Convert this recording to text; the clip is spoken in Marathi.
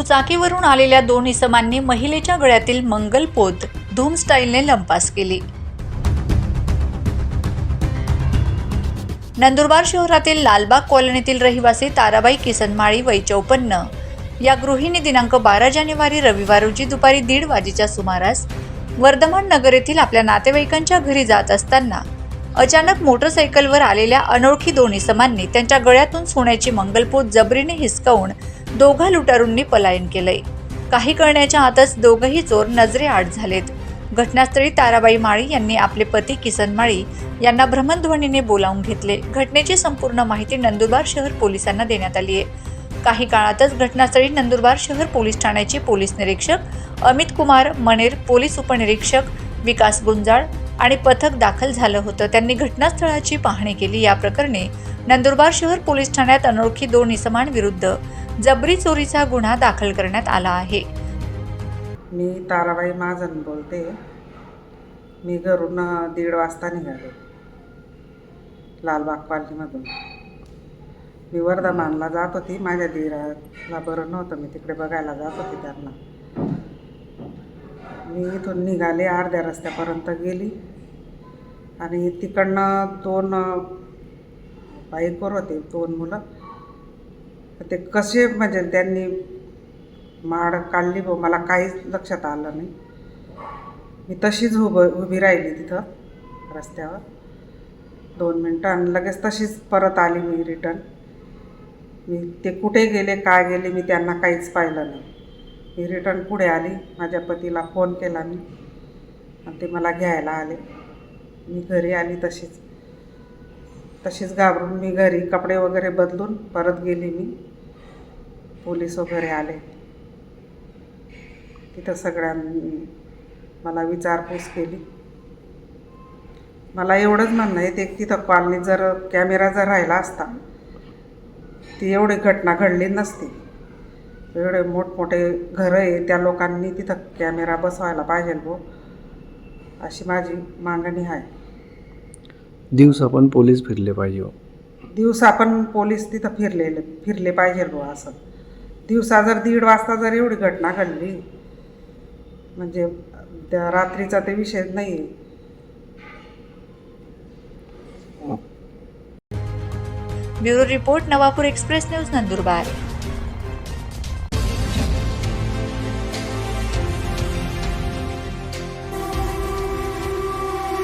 दुचाकीवरून आलेल्या दोन इसमांनी महिलेच्या गळ्यातील मंगलपोत धूम स्टाईलने लंपास केली. नंदुरबार शहरातील लालबाग कॉलनीतील रहिवासी ताराबाई किसनमाळी वय चौपन्न. या गृहिणी दिनांक बारा जानेवारी रविवार रोजी दुपारी दीड वाजेच्या सुमारास वर्धमान नगर येथील आपल्या नातेवाईकांच्या घरी जात असताना अचानक मोटरसायकलवर आलेल्या अनोळखी दोन इसमांनी त्यांच्या गळ्यातून सोन्याची मंगलपोत जबरीने हिसकावून दोघा लुटारूंनी पलायन केलंय. काही कळण्याच्या आतच दोघही चोर नजरे आड झालेत. घटनास्थळी ताराबाई माळी यांनी आपले पती किसन माळी यांना भ्रमणध्वनीने बोलावून घेतले. घटनेची संपूर्ण माहिती नंदुरबार शहर पोलिसांना देण्यात आली आहे. काही काळातच घटनास्थळी नंदुरबार शहर पोलीस ठाण्याचे पोलीस निरीक्षक अमित कुमार मनेर पोलीस उपनिरीक्षक विकास गुंजाळ आणि पथक दाखल झालं होतं. त्यांनी घटनास्थळाची पाहणी केली. या प्रकरणी नंदुरबार शहर पोलीस ठाण्यात अनोळखी दोन इसमांविरुद्ध जबरी चोरीचा गुन्हा दाखल करण्यात आला आहे. मी ताराबाई महाजन बोलते. मी घरून दीड वाजता निघाले. लालबाग पालखीमधून मी वर्धमानला जात होती. माझ्या दीराला बरं नव्हतं. मी तिकडे बघायला जात होती त्यांना. मी इथून निघाले. अर्ध्या रस्त्यापर्यंत गेली. आणि तिकडनं दोन बाईकवर होते. दोन मुलं. ते कसे म्हणजे त्यांनी माड काढली बो मला काहीच लक्षात आलं नाही. मी तशीच उभं उभी राहिली तिथं रस्त्यावर. दोन मिनटं आणि लगेच तशीच परत आली मी रिटर्न मी ते कुठे गेले काय गेले मी त्यांना काहीच पाहिलं नाही. मी रिटर्न पुढे आली माझ्या पतीला फोन केला मी. आणि ते मला घ्यायला आले. मी घरी आली तशीच. तशीच घाबरून मी घरी कपडे वगैरे बदलून परत गेली मी. पोलीस वगैरे आले. तिथं सगळ्यांनी मला विचारपूस केली. मला एवढंच म्हणणं आहे ते तिथं कॉलनीत जर कॅमेरा जर राहिला असता ती एवढी घटना घडली नसती. एवढे मोठमोठे घरं आहे त्या लोकांनी तिथं कॅमेरा बसवायला पाहिजे भो अशी माझी मागणी आहे. दिवसा पण पोलीस फिरले पाहिजे हो. दिवसा पण पोलीस तिथं फिरलेले फिरले पाहिजे बुवा असं. दिवसा जर दीड वाजता जर एवढी घटना घडली म्हणजे त्या रात्रीचा ते विषय नाही. आहे bureau report Navapur express news Nandurbar.